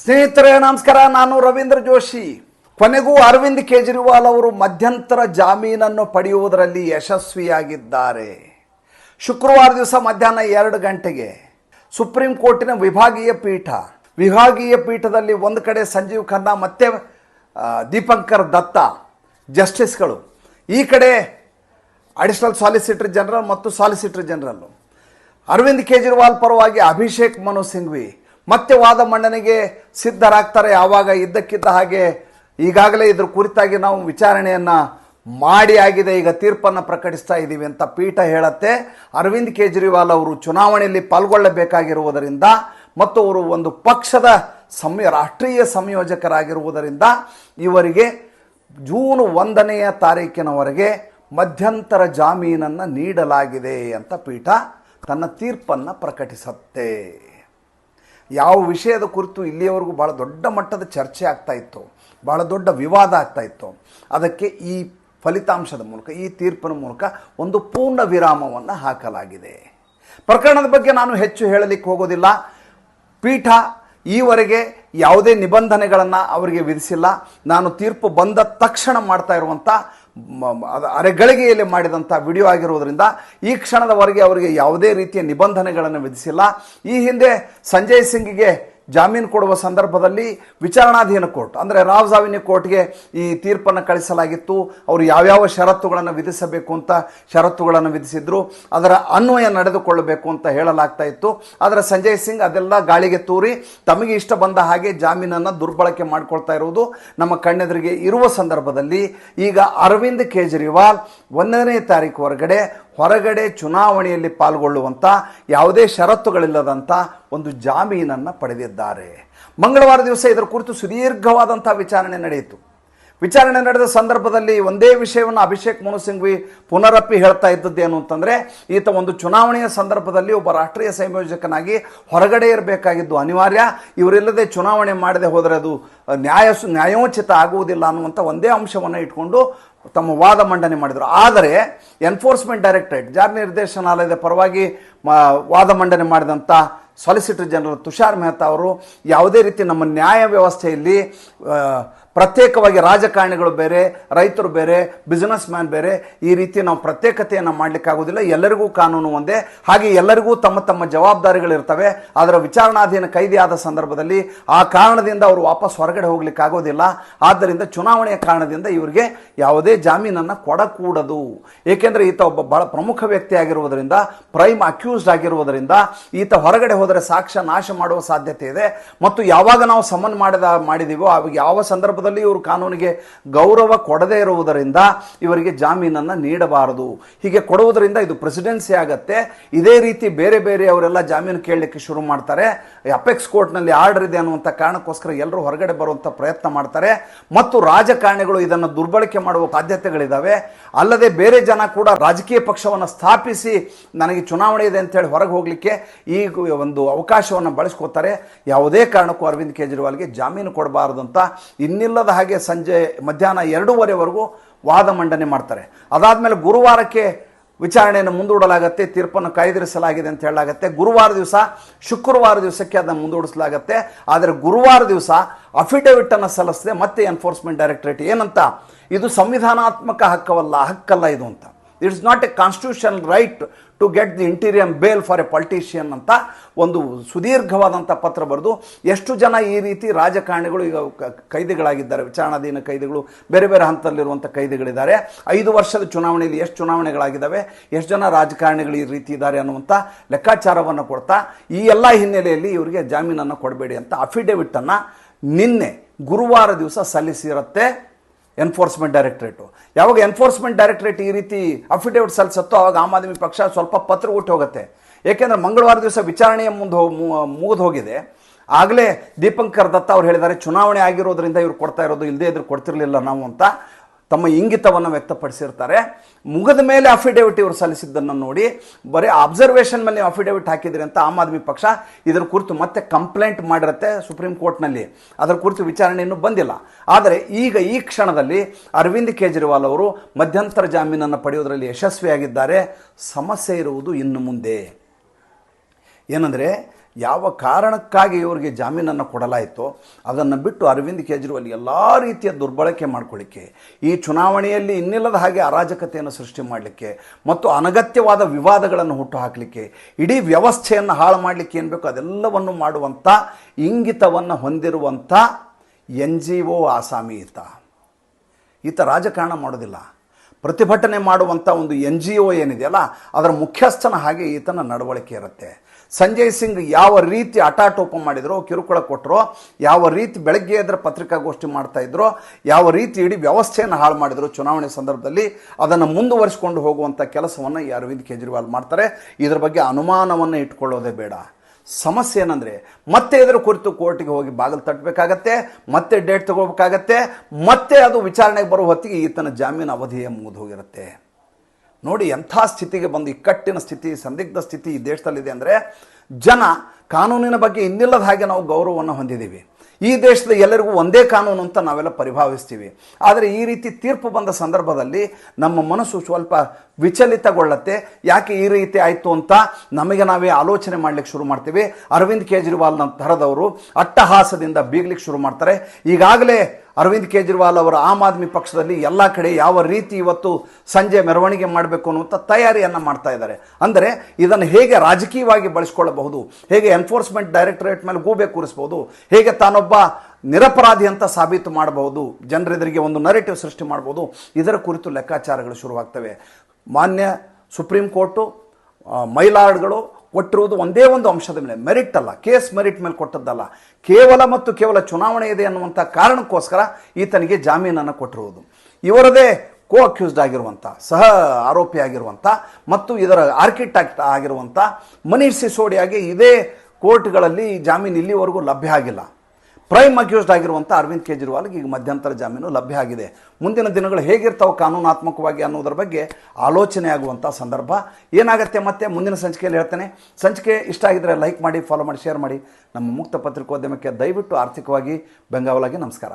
ಸ್ನೇಹಿತರೆ, ನಮಸ್ಕಾರ. ನಾನು ರವೀಂದ್ರ ಜೋಶಿ. ಕೊನೆಗೂ ಅರವಿಂದ್ ಕೇಜ್ರಿವಾಲ್ ಅವರು ಮಧ್ಯಂತರ ಜಾಮೀನನ್ನು ಪಡೆಯುವುದರಲ್ಲಿ ಯಶಸ್ವಿಯಾಗಿದ್ದಾರೆ. ಶುಕ್ರವಾರ ದಿವಸ ಮಧ್ಯಾಹ್ನ ಎರಡು ಗಂಟೆಗೆ ಸುಪ್ರೀಂ ಕೋರ್ಟಿನ ವಿಭಾಗೀಯ ಪೀಠ, ವಿಭಾಗೀಯ ಪೀಠದಲ್ಲಿ ಒಂದು ಕಡೆ ಸಂಜೀವ್ ಖನ್ನಾ, ಮತ್ತೆ ದೀಪಂಕರ್ ದತ್ತ, ಜಸ್ಟಿಸ್ಗಳು. ಈ ಕಡೆ ಅಡಿಷನಲ್ ಸಾಲಿಸಿಟರ್ ಜನರಲ್ ಮತ್ತು ಸಾಲಿಸಿಟರ್ ಜನರಲ್ಲು. ಅರವಿಂದ್ ಕೇಜ್ರಿವಾಲ್ ಪರವಾಗಿ ಅಭಿಷೇಕ್ ಮನು ಸಿಂಘ್ವಿ ಮತ್ತೆ ವಾದ ಮಂಡನೆಗೆ ಸಿದ್ಧರಾಗ್ತಾರೆ ಯಾವಾಗ? ಇದ್ದಕ್ಕಿದ್ದ ಹಾಗೆ ಈಗಾಗಲೇ ಇದ್ರ ಕುರಿತಾಗಿ ನಾವು ವಿಚಾರಣೆಯನ್ನು ಮಾಡಿ ಆಗಿದೆ. ಈಗ ತೀರ್ಪನ್ನು ಪ್ರಕಟಿಸ್ತಾ ಇದ್ದೀವಿ ಅಂತ ಪೀಠ ಹೇಳತ್ತೆ. ಅರವಿಂದ್ ಕೇಜ್ರಿವಾಲ್ ಅವರು ಚುನಾವಣೆಯಲ್ಲಿ ಪಾಲ್ಗೊಳ್ಳಬೇಕಾಗಿರುವುದರಿಂದ ಮತ್ತು ಅವರು ಒಂದು ಪಕ್ಷದ ಸಂಯ, ರಾಷ್ಟ್ರೀಯ ಸಂಯೋಜಕರಾಗಿರುವುದರಿಂದ ಇವರಿಗೆ ಜೂನ್ ಒಂದನೆಯ ತಾರೀಕಿನವರೆಗೆ ಮಧ್ಯಂತರ ಜಾಮೀನನ್ನು ನೀಡಲಾಗಿದೆ ಅಂತ ಪೀಠ ತನ್ನ ತೀರ್ಪನ್ನು ಪ್ರಕಟಿಸುತ್ತೆ. ಯಾವ ವಿಷಯದ ಕುರಿತು ಇಲ್ಲಿಯವರೆಗೂ ಭಾಳ ದೊಡ್ಡ ಮಟ್ಟದ ಚರ್ಚೆ ಆಗ್ತಾ ಇತ್ತು ಭಾಳ ದೊಡ್ಡ ವಿವಾದ ಆಗ್ತಾ ಇತ್ತು. ಅದಕ್ಕೆ ಈ ಫಲಿತಾಂಶದ ಮೂಲಕ, ಈ ತೀರ್ಪಿನ ಮೂಲಕ ಒಂದು ಪೂರ್ಣ ವಿರಾಮವನ್ನು ಹಾಕಲಾಗಿದೆ. ಪ್ರಕರಣದ ಬಗ್ಗೆ ನಾನು ಹೆಚ್ಚು ಹೇಳಲಿಕ್ಕೆ ಹೋಗೋದಿಲ್ಲ. ಪೀಠ ಈವರೆಗೆ ಯಾವುದೇ ನಿಬಂಧನೆಗಳನ್ನು ಅವರಿಗೆ ವಿಧಿಸಿಲ್ಲ. ನಾನು ತೀರ್ಪು ಬಂದ ತಕ್ಷಣ ಮಾಡ್ತಾ ಇರುವಂಥ ಅರೆಗಳಿಗೆಯಲ್ಲಿ ಮಾಡಿದಂಥ ವಿಡಿಯೋ ಆಗಿರುವುದರಿಂದ ಈ ಕ್ಷಣದವರೆಗೆ ಅವರಿಗೆ ಯಾವುದೇ ರೀತಿಯ ನಿಬಂಧನೆಗಳನ್ನು ವಿಧಿಸಿಲ್ಲ. ಈ ಹಿಂದೆ ಸಂಜಯ್ ಸಿಂಗ್ಗೆ ಜಾಮೀನು ಕೊಡುವ ಸಂದರ್ಭದಲ್ಲಿ ವಿಚಾರಣಾಧೀನ ಕೋರ್ಟ್, ಅಂದರೆ ರಾವ್ ಜಾವಿನಿ ಕೋರ್ಟ್ಗೆ ಈ ತೀರ್ಪನ್ನು ಕಳಿಸಲಾಗಿತ್ತು. ಅವರು ಯಾವ್ಯಾವ ಷರತ್ತುಗಳನ್ನು ವಿಧಿಸಬೇಕು ಅಂತ ಷರತ್ತುಗಳನ್ನು ವಿಧಿಸಿದ್ರು. ಅದರ ಅನ್ವಯ ನಡೆದುಕೊಳ್ಳಬೇಕು ಅಂತ ಹೇಳಲಾಗ್ತಾ ಇತ್ತು. ಆದರೆ ಸಂಜಯ್ ಸಿಂಗ್ ಅದೆಲ್ಲ ಗಾಳಿಗೆ ತೂರಿ ತಮಗೆ ಇಷ್ಟ ಬಂದ ಹಾಗೆ ಜಾಮೀನನ್ನು ದುರ್ಬಳಕೆ ಮಾಡಿಕೊಳ್ತಾ ಇರುವುದು ನಮ್ಮ ಕಣ್ಣೆದುರಿಗೆ ಇರುವ ಸಂದರ್ಭದಲ್ಲಿ. ಈಗ ಅರವಿಂದ್ ಕೇಜ್ರಿವಾಲ್ ಒಂದನೇ ತಾರೀಕು ಹೊರಗಡೆ ಹೊರಗಡೆ ಚುನಾವಣೆಯಲ್ಲಿ ಪಾಲ್ಗೊಳ್ಳುವಂಥ ಯಾವುದೇ ಷರತ್ತುಗಳಿಲ್ಲದಂಥ ಒಂದು ಜಾಮೀನನ್ನು ಪಡೆದಿದ್ದಾರೆ. ಮಂಗಳವಾರ ದಿವಸ ಇದರ ಕುರಿತು ಸುದೀರ್ಘವಾದಂಥ ವಿಚಾರಣೆ ನಡೆಯಿತು. ವಿಚಾರಣೆ ನಡೆದ ಸಂದರ್ಭದಲ್ಲಿ ಒಂದೇ ವಿಷಯವನ್ನು ಅಭಿಷೇಕ್ ಮನು ಸಿಂಘ್ವಿ ಪುನರಪ್ಪಿ ಹೇಳ್ತಾ ಇದ್ದದ್ದೇನು ಅಂತಂದರೆ, ಈತ ಒಂದು ಚುನಾವಣೆಯ ಸಂದರ್ಭದಲ್ಲಿ ಒಬ್ಬ ರಾಷ್ಟ್ರೀಯ ಸಂಯೋಜಕನಾಗಿ ಹೊರಗಡೆ ಇರಬೇಕಾಗಿದ್ದು ಅನಿವಾರ್ಯ. ಇವರಿಲ್ಲದೆ ಚುನಾವಣೆ ಮಾಡದೆ ಹೋದರೆ ಅದು ನ್ಯಾಯ ನ್ಯಾಯೋಚಿತ ಆಗುವುದಿಲ್ಲ ಅನ್ನುವಂಥ ಒಂದೇ ಅಂಶವನ್ನು ಇಟ್ಕೊಂಡು ತಮ್ಮ ವಾದ ಮಂಡನೆ ಮಾಡಿದರು. ಆದರೆ ಎನ್ಫೋರ್ಸ್ಮೆಂಟ್ ಡೈರೆಕ್ಟರೇಟ್ ಜಾರಿ ನಿರ್ದೇಶನಾಲಯದ ಪರವಾಗಿ ವಾದ ಮಂಡನೆ ಮಾಡಿದಂಥ ಸಾಲಿಸಿಟರ್ ಜನರಲ್ ತುಷಾರ್ ಮೆಹ್ತಾ ಅವರು ಯಾವುದೇ ರೀತಿ ನಮ್ಮ ನ್ಯಾಯ ವ್ಯವಸ್ಥೆಯಲ್ಲಿ ಪ್ರತ್ಯೇಕವಾಗಿ ರಾಜಕಾರಣಿಗಳು ಬೇರೆ, ರೈತರು ಬೇರೆ ಬಿಸ್ನೆಸ್ ಮ್ಯಾನ್ ಬೇರೆ, ಈ ರೀತಿ ನಾವು ಪ್ರತ್ಯೇಕತೆಯನ್ನು ಮಾಡಲಿಕ್ಕಾಗೋದಿಲ್ಲ ಎಲ್ಲರಿಗೂ ಕಾನೂನು ಒಂದೇ. ಹಾಗೆ ಎಲ್ಲರಿಗೂ ತಮ್ಮ ತಮ್ಮ ಜವಾಬ್ದಾರಿಗಳಿರ್ತವೆ. ಅದರ ವಿಚಾರಣಾಧೀನ ಕೈದಿಯಾದ ಸಂದರ್ಭದಲ್ಲಿ ಆ ಕಾರಣದಿಂದ ಅವರು ವಾಪಸ್ ಹೊರಗಡೆ ಹೋಗ್ಲಿಕ್ಕೆ ಆಗೋದಿಲ್ಲ ಆದ್ದರಿಂದ ಚುನಾವಣೆಯ ಕಾರಣದಿಂದ ಇವರಿಗೆ ಯಾವುದೇ ಜಾಮೀನನ್ನು ಕೊಡಕೂಡದು. ಏಕೆಂದರೆ ಈತ ಒಬ್ಬ ಬಹಳ ಪ್ರಮುಖ ವ್ಯಕ್ತಿ ಆಗಿರುವುದರಿಂದ ಪ್ರೈಮ್ ಅಕ್ಯೂಸ್ಡ್ ಆಗಿರುವುದರಿಂದ ಈತ ಹೊರಗಡೆ ಹೋದರೆ ಸಾಕ್ಷ್ಯ ನಾಶ ಮಾಡುವ ಸಾಧ್ಯತೆ ಇದೆ. ಮತ್ತು ಯಾವಾಗ ನಾವು ಸಮನ್ ಮಾಡಿದ, ಮಾಡಿದೀವೋ ಯಾವ ಯಾವ ಸಂದರ್ಭದಲ್ಲಿ ಇವರು ಕಾನೂನಿಗೆ ಗೌರವ ಕೊಡದೇ ಇರುವುದರಿಂದ ಇವರಿಗೆ ಜಾಮೀನನ್ನು ನೀಡಬಾರದು. ಹೀಗೆ ಕೊಡುವುದರಿಂದ ಇದು ಪ್ರೆಸಿಡೆನ್ಸಿ ಆಗತ್ತೆ. ಇದೇ ರೀತಿ ಬೇರೆ ಬೇರೆ ಅವರೆಲ್ಲ ಜಾಮೀನು ಕೇಳಲಿಕ್ಕೆ ಶುರು ಮಾಡ್ತಾರೆ. ಅಪೆಕ್ಸ್ ಕೋರ್ಟ್ನಲ್ಲಿ ಆರ್ಡರ್ ಇದೆ ಅನ್ನುವಂಥ ಕಾರಣಕ್ಕೋಸ್ಕರ ಎಲ್ಲರೂ ಹೊರಗಡೆ ಬರುವಂಥ ಪ್ರಯತ್ನ ಮಾಡ್ತಾರೆ. ಮತ್ತು ರಾಜಕಾರಣಿಗಳು ಇದನ್ನು ದುರ್ಬಳಕೆ ಮಾಡುವ ಸಾಧ್ಯತೆಗಳಿದ್ದಾವೆ ಅಲ್ಲದೆ ಬೇರೆ ಜನ ಕೂಡ ರಾಜಕೀಯ ಪಕ್ಷವನ್ನು ಸ್ಥಾಪಿಸಿ ನನಗೆ ಚುನಾವಣೆ ಇದೆ ಅಂತೇಳಿ ಹೊರಗೆ ಹೋಗಲಿಕ್ಕೆ ಈ ಒಂದು ಅವಕಾಶವನ್ನು ಬಳಸ್ಕೋತಾರೆ. ಯಾವುದೇ ಕಾರಣಕ್ಕೂ ಅರವಿಂದ್ ಕೇಜ್ರಿವಾಲ್ಗೆ ಜಾಮೀನು ಕೊಡಬಾರದು ಅಂತ ಇನ್ನಿಲ್ಲದ ಹಾಗೆ ಸಂಜೆ ಮಧ್ಯಾಹ್ನ ಎರಡೂವರೆವರೆಗೂ ವಾದ ಮಂಡನೆ ಮಾಡ್ತಾರೆ. ಅದಾದಮೇಲೆ ಗುರುವಾರಕ್ಕೆ ವಿಚಾರಣೆಯನ್ನು ಮುಂದೂಡಲಾಗತ್ತೆ, ತೀರ್ಪನ್ನು ಕಾಯ್ದಿರಿಸಲಾಗಿದೆ ಅಂತ ಹೇಳಲಾಗತ್ತೆ. ಗುರುವಾರ ದಿವಸ, ಶುಕ್ರವಾರ ದಿವಸಕ್ಕೆ ಅದನ್ನು ಮುಂದೂಡಿಸಲಾಗತ್ತೆ. ಆದರೆ ಗುರುವಾರ ದಿವಸ ಅಫಿಡವಿಟನ್ನು ಸಲ್ಲಿಸದೆ ಮತ್ತೆ ಎನ್ಫೋರ್ಸ್ಮೆಂಟ್ ಡೈರೆಕ್ಟರೇಟ್ ಏನಂತ? ಇದು ಸಂವಿಧಾನಾತ್ಮಕ ಹಕ್ಕವಲ್ಲ, ಹಕ್ಕಲ್ಲ ಇದು ಅಂತ. It's not a constitution right to get the interim bail for a politician ಅಂತ ಒಂದು ಸುದೀರ್ಘವಾದಂಥ ಪತ್ರ ಬರೆದು ಎಷ್ಟು ಜನ ಈ ರೀತಿ ರಾಜಕಾರಣಿಗಳು ಈಗ ಕೈದಿಗಳಾಗಿದ್ದಾರೆ, ವಿಚಾರಣಾಧೀನ ಕೈದಿಗಳು, ಬೇರೆ ಬೇರೆ ಹಂತದಲ್ಲಿರುವಂಥ ಕೈದಿಗಳಿದ್ದಾರೆ. ಐದು ವರ್ಷದ ಚುನಾವಣೆಯಲ್ಲಿ ಎಷ್ಟು ಚುನಾವಣೆಗಳಾಗಿದ್ದಾವೆ, ಎಷ್ಟು ಜನ ರಾಜಕಾರಣಿಗಳು ಈ ರೀತಿ ಇದ್ದಾರೆ ಅನ್ನುವಂಥ ಲೆಕ್ಕಾಚಾರವನ್ನು ಕೊಡ್ತಾ, ಈ ಎಲ್ಲ ಹಿನ್ನೆಲೆಯಲ್ಲಿ ಇವರಿಗೆ ಜಾಮೀನನ್ನು ಕೊಡಬೇಡಿ ಅಂತ ಅಫಿಡೇವಿಟನ್ನು ನಿನ್ನೆ ಗುರುವಾರ ದಿವಸ ಸಲ್ಲಿಸಿರುತ್ತೆ. ಎನ್ಫೋರ್ಸ್ಮೆಂಟ್ ಡೈರೆಕ್ಟ್ರೇಟು. ಯಾವಾಗ ಎನ್ಫೋರ್ಸ್ಮೆಂಟ್ ಡೈರೆಕ್ಟ್ರೇಟ್ ಈ ರೀತಿ ಅಫಿಡೇವಿಟ್ ಸಲ್ಲಿಸುತ್ತೋ ಆವಾಗ ಆಮ್ ಆದ್ಮಿ ಪಕ್ಷ ಸ್ವಲ್ಪ ಪತ್ರ ಹುಟ್ಟು ಹೋಗುತ್ತೆ. ಏಕೆಂದರೆ ಮಂಗಳವಾರ ದಿವಸ ವಿಚಾರಣೆಯ ಮುಂದೆ ಮುಗಿದು ಹೋಗಿದೆ. ಆಗಲೇ ದೀಪಂಕರ್ ದತ್ತ ಅವ್ರು ಹೇಳಿದ್ದಾರೆ, ಚುನಾವಣೆ ಆಗಿರೋದ್ರಿಂದ ಇವ್ರು ಕೊಡ್ತಾ ಇರೋದು ಇಲ್ಲದೇ ಇದ್ರೆ ಕೊಡ್ತಿರ್ಲಿಲ್ಲ ನಾವು ಅಂತ. ತಮ್ಮ ಇಂಗಿತವನ್ನು ವ್ಯಕ್ತಪಡಿಸಿರ್ತಾರೆ. ಮುಗದ ಮೇಲೆ ಅಫಿಡೇವಿಟ್ ಇವರು ಸಲ್ಲಿಸಿದ್ದನ್ನು ನೋಡಿ, ಬರೀ ಅಬ್ಸರ್ವೇಷನ್ ಮೇಲೆ ಅಫಿಡೇವಿಟ್ ಹಾಕಿದ್ರಿ ಅಂತ ಆಮ್ ಆದ್ಮಿ ಪಕ್ಷ ಇದರ ಕುರಿತು ಮತ್ತೆ ಕಂಪ್ಲೇಂಟ್ ಮಾಡಿರುತ್ತೆ ಸುಪ್ರೀಂ ಕೋರ್ಟ್ನಲ್ಲಿ ಅದರ ಕುರಿತು ವಿಚಾರಣೆ ಇನ್ನೂ ಬಂದಿಲ್ಲ. ಆದರೆ ಈಗ ಈ ಕ್ಷಣದಲ್ಲಿ ಅರವಿಂದ್ ಕೇಜ್ರಿವಾಲ್ ಅವರು ಮಧ್ಯಂತರ ಜಾಮೀನನ್ನು ಪಡೆಯುವುದರಲ್ಲಿ ಯಶಸ್ವಿಯಾಗಿದ್ದಾರೆ. ಸಮಸ್ಯೆ ಇರುವುದು ಇನ್ನು ಮುಂದೆ. ಏನಂದರೆ ಯಾವ ಕಾರಣಕ್ಕಾಗಿ ಇವರಿಗೆ ಜಾಮೀನನ್ನು ಕೊಡಲಾಯಿತೋ ಅದನ್ನು ಬಿಟ್ಟು ಅರವಿಂದ್ ಕೇಜ್ರಿವಾಲ್ ಎಲ್ಲ ರೀತಿಯ ದುರ್ಬಳಕೆ ಮಾಡಿಕೊಳ್ಳಿಕ್ಕೆ, ಈ ಚುನಾವಣೆಯಲ್ಲಿ ಇನ್ನಿಲ್ಲದ ಹಾಗೆ ಅರಾಜಕತೆಯನ್ನು ಸೃಷ್ಟಿ ಮಾಡಲಿಕ್ಕೆ ಮತ್ತು ಅನಗತ್ಯವಾದ ವಿವಾದಗಳನ್ನು ಹುಟ್ಟು ಹಾಕಲಿಕ್ಕೆ ಇಡೀ ವ್ಯವಸ್ಥೆಯನ್ನು ಹಾಳು ಮಾಡಲಿಕ್ಕೆ ಏನು ಬೇಕು ಅದೆಲ್ಲವನ್ನು ಮಾಡುವಂಥ ಇಂಗಿತವನ್ನು ಹೊಂದಿರುವಂಥ ಎನ್ ಜಿ ಒ ಆಸಾಮಿ ಈತ. ಈತ ರಾಜಕಾರಣ ಮಾಡೋದಿಲ್ಲ. ಪ್ರತಿಭಟನೆ ಮಾಡುವಂಥ ಒಂದು ಎನ್ ಜಿ ಒ ಏನಿದೆಯಲ್ಲ ಅದರ ಮುಖ್ಯಸ್ಥನ ಹಾಗೆ ಈತನ ನಡವಳಿಕೆ ಇರುತ್ತೆ. ಸಂಜಯ್ ಸಿಂಗ್ ಯಾವ ರೀತಿ ಅಟಾಟೋಪ ಮಾಡಿದ್ರು, ಕಿರುಕುಳ ಕೊಟ್ಟರು ಯಾವ ರೀತಿ ಬೆಳಗ್ಗೆ ಎದ್ರೆ ಪತ್ರಿಕಾಗೋಷ್ಠಿ ಮಾಡ್ತಾ ಇದ್ರು, ಯಾವ ರೀತಿ ಇಡೀ ವ್ಯವಸ್ಥೆಯನ್ನು ಹಾಳು ಮಾಡಿದ್ರು ಚುನಾವಣೆ ಸಂದರ್ಭದಲ್ಲಿ ಅದನ್ನು ಮುಂದುವರಿಸಿಕೊಂಡು ಹೋಗುವಂಥ ಕೆಲಸವನ್ನು ಅರವಿಂದ್ ಕೇಜ್ರಿವಾಲ್ ಮಾಡ್ತಾರೆ. ಇದರ ಬಗ್ಗೆ ಅನುಮಾನವನ್ನು ಇಟ್ಕೊಳ್ಳೋದೇ ಬೇಡ. ಸಮಸ್ಯೆ ಏನಂದರೆ, ಮತ್ತೆ ಇದರ ಕುರಿತು ಕೋರ್ಟಿಗೆ ಹೋಗಿ ಬಾಗಿಲು ತಟ್ಟಬೇಕಾಗತ್ತೆ, ಮತ್ತೆ ಡೇಟ್ ತಗೋಬೇಕಾಗತ್ತೆ ಮತ್ತೆ ಅದು ವಿಚಾರಣೆಗೆ ಬರೋ ಹೊತ್ತಿಗೆ ಈತನ ಜಾಮೀನು ಅವಧಿಯೇ ಮುಗಿದು ಹೋಗಿರುತ್ತೆ. ನೋಡಿ ಎಂಥ ಸ್ಥಿತಿಗೆ ಬಂದು ಇಕ್ಕಟ್ಟಿನ ಸ್ಥಿತಿ, ಸಂದಿಗ್ಧ ಸ್ಥಿತಿ ಈ ದೇಶದಲ್ಲಿದೆ ಅಂದರೆ ಜನ ಕಾನೂನಿನ ಬಗ್ಗೆ ಇನ್ನಿಲ್ಲದ ಹಾಗೆ ನಾವು ಗೌರವವನ್ನು ಹೊಂದಿದ್ದೀವಿ. ಈ ದೇಶದ ಎಲ್ಲರಿಗೂ ಒಂದೇ ಕಾನೂನು ಅಂತ ನಾವೆಲ್ಲ ಪರಿಭಾವಿಸ್ತೀವಿ. ಆದರೆ ಈ ರೀತಿ ತೀರ್ಪು ಬಂದ ಸಂದರ್ಭದಲ್ಲಿ ನಮ್ಮ ಮನಸ್ಸು ಸ್ವಲ್ಪ ವಿಚಲಿತಗೊಳ್ಳುತ್ತೆ. ಯಾಕೆ ಈ ರೀತಿ ಆಯಿತು ಅಂತ ನಮಗೆ ನಾವೇ ಆಲೋಚನೆ ಮಾಡ್ಲಿಕ್ಕೆ ಶುರು ಮಾಡ್ತೀವಿ. ಅರವಿಂದ್ ಕೇಜ್ರಿವಾಲ್ನ ಥರದವರು ಅಟ್ಟಹಾಸದಿಂದ ಬೀಗ್ಲಿಕ್ಕೆ ಶುರು ಮಾಡ್ತಾರೆ. ಈಗಾಗಲೇ ಅರವಿಂದ್ ಕೇಜ್ರಿವಾಲ್ ಅವರು ಆಮ್ ಆದ್ಮಿ ಪಕ್ಷದಲ್ಲಿ ಎಲ್ಲ ಕಡೆ ಯಾವ ರೀತಿ ಇವತ್ತು ಸಂಜೆ ಮೆರವಣಿಗೆ ಮಾಡಬೇಕು ಅನ್ನುವಂಥ ತಯಾರಿಯನ್ನು ಮಾಡ್ತಾ ಇದ್ದಾರೆ. ಅಂದರೆ ಇದನ್ನು ಹೇಗೆ ರಾಜಕೀಯವಾಗಿ ಬಳಸ್ಕೊಳ್ಳಬಹುದು, ಹೇಗೆ ಎನ್ಫೋರ್ಸ್ಮೆಂಟ್ ಡೈರೆಕ್ಟರೇಟ್ ಮೇಲೆ ಗೂಬೆ ಕೂರಿಸ್ಬೋದು, ಹೇಗೆ ತಾನೊಬ್ಬ ನಿರಪರಾಧಿ ಅಂತ ಸಾಬೀತು ಮಾಡಬಹುದು, ಜನರೆದುರಿಗೆ ಒಂದು ನರೇಟಿವ್ ಸೃಷ್ಟಿ ಮಾಡ್ಬೋದು ಇದರ ಕುರಿತು ಲೆಕ್ಕಾಚಾರಗಳು ಶುರುವಾಗ್ತವೆ. ಮಾನ್ಯ ಸುಪ್ರೀಂ ಕೋರ್ಟು ಮೈಲಾರ್ಡ್ಗಳು ಕೊಟ್ಟಿರುವುದು ಒಂದೇ ಒಂದು ಅಂಶದ ಮೇಲೆ ಮೆರಿಟ್ ಅಲ್ಲ ಕೇಸ್ ಮೆರಿಟ್ ಮೇಲೆ ಕೊಟ್ಟದ್ದಲ್ಲ. ಕೇವಲ ಮತ್ತು ಕೇವಲ ಚುನಾವಣೆ ಇದೆ ಅನ್ನುವಂಥ ಕಾರಣಕ್ಕೋಸ್ಕರ ಈತನಿಗೆ ಜಾಮೀನನ್ನು ಕೊಟ್ಟಿರುವುದು. ಇವರದೇ ಕೋ ಅಕ್ಯೂಸ್ಡ್ ಆಗಿರುವಂಥ, ಸಹ ಆರೋಪಿ ಆಗಿರುವಂಥ ಮತ್ತು ಇದರ ಆರ್ಕಿಟೆಕ್ಟ್ ಆಗಿರುವಂಥ ಮನೀಷ್ ಸಿಸೋಡಿಯಾಗೆ ಇದೇ ಕೋರ್ಟ್ಗಳಲ್ಲಿ ಜಾಮೀನು ಇಲ್ಲಿವರೆಗೂ ಲಭ್ಯ ಆಗಿಲ್ಲ. ಪ್ರೈಮ್ ಅಕ್ಯೂಸ್ಡ್ ಆಗಿರುವಂಥ ಅರವಿಂದ್ ಕೇಜ್ರಿವಾಲ್ಗೆ ಈಗ ಮಧ್ಯಂತರ ಜಾಮೀನು ಲಭ್ಯ ಆಗಿದೆ. ಮುಂದಿನ ದಿನಗಳು ಹೇಗಿರ್ತಾವೆ ಕಾನೂನಾತ್ಮಕವಾಗಿ ಅನ್ನೋದ್ರ ಬಗ್ಗೆ ಆಲೋಚನೆ ಆಗುವಂಥ ಸಂದರ್ಭ. ಏನಾಗುತ್ತೆ ಮತ್ತೆ? ಮುಂದಿನ ಸಂಚಿಕೆಯಲ್ಲಿ ಹೇಳ್ತೇನೆ. ಸಂಚಿಕೆ ಇಷ್ಟ ಆಗಿದ್ರೆ ಲೈಕ್ ಮಾಡಿ, ಫಾಲೋ ಮಾಡಿ, ಶೇರ್ ಮಾಡಿ. ನಮ್ಮ ಮುಕ್ತ ಪತ್ರಿಕೋದ್ಯಮಕ್ಕೆ ದಯವಿಟ್ಟು ಆರ್ಥಿಕವಾಗಿ ಬೆಂಗಾವಲಾಗಿ ನಮಸ್ಕಾರ.